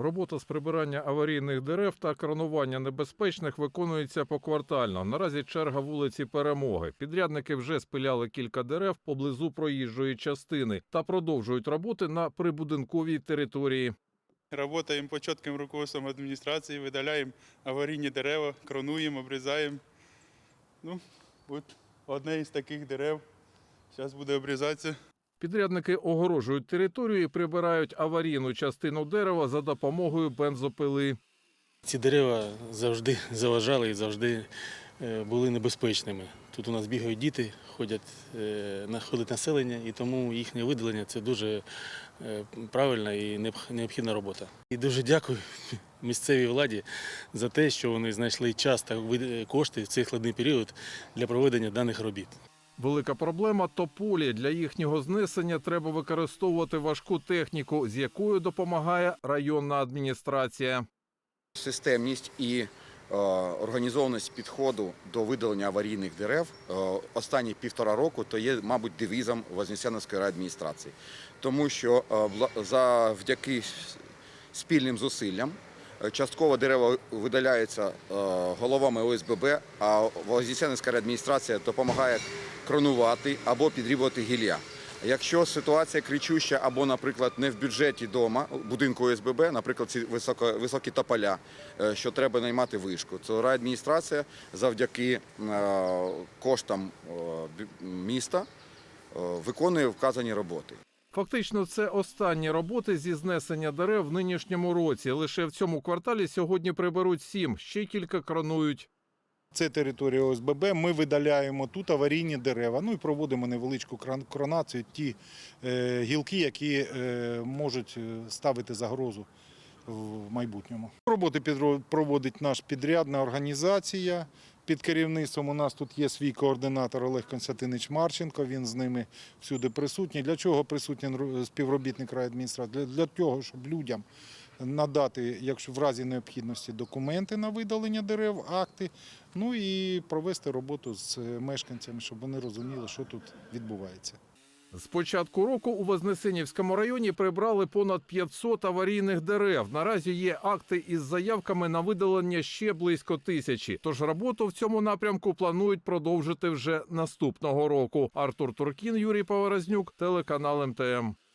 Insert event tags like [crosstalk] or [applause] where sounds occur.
Робота з прибирання аварійних дерев та кронування небезпечних виконується поквартально. Наразі черга вулиці Перемоги. Підрядники вже спиляли кілька дерев поблизу проїжджої частини та продовжують роботи на прибудинковій території. Работаємо по чітким руководством адміністрації, видаляємо аварійні дерева, кронуємо, обрізаємо. Ну, от одне із таких дерев. Зараз буде обрізатися. Підрядники огорожують територію і прибирають аварійну частину дерева за допомогою бензопили. Ці дерева завжди заважали і завжди е, були небезпечними. Тут у нас бігають діти, ходять, е, ходить населення, і тому їхнє видалення це дуже е, правильна і необхідна робота. І дуже дякую [laughs] місцевій владі за те, що вони знайшли час та кошти в цей складний період для проведення даних робіт. Велика проблема тополі. Для їхнього знесення треба використовувати важку техніку, з якою допомагає районна адміністрація. Системність і е, організованість підходу до видалення аварійних дерев е, останні півтора року то є, мабуть, девізом Вознесеновської райадміністрації. Тому що е, завдяки спільним зусиллям частково дерева видаляються е, головами ОСББ, а Вознесеновська райадміністрація допомагає кронувати або підрібувати гілля. Якщо ситуація кричуща або, наприклад, не в бюджеті дома, будинку ОСББ, наприклад, ці високо, високі тополя, е, що треба наймати вишку, то райадміністрація завдяки е, коштам е, міста е, виконує вказані роботи. Фактично, це останні роботи зі знесення дерев в нинішньому році. Лише в цьому кварталі сьогодні приберуть сім, ще кілька кронують. Це територія ОСББ. Ми видаляємо тут аварійні дерева. Ну і проводимо невеличку кронацію, ті е, гілки, які е, можуть е, ставити загрозу в майбутньому. Роботи проводить наш підрядна організація. Під керівництвом у нас тут є свій координатор Олег Константинович Марченко. Він з ними всюди присутній. Для чого присутній співробітник райадміністрації? Для, того, щоб людям надати, якщо в разі необхідності, документи на видалення дерев, акти, ну і провести роботу з мешканцями, щоб вони розуміли, що тут відбувається. З початку року у Вознесенівському районі прибрали понад 500 аварійних дерев. Наразі є акти із заявками на видалення ще близько тисячі. Тож роботу в цьому напрямку планують продовжити вже наступного року. Артур Туркін, Юрій Поворознюк, телеканал МТМ.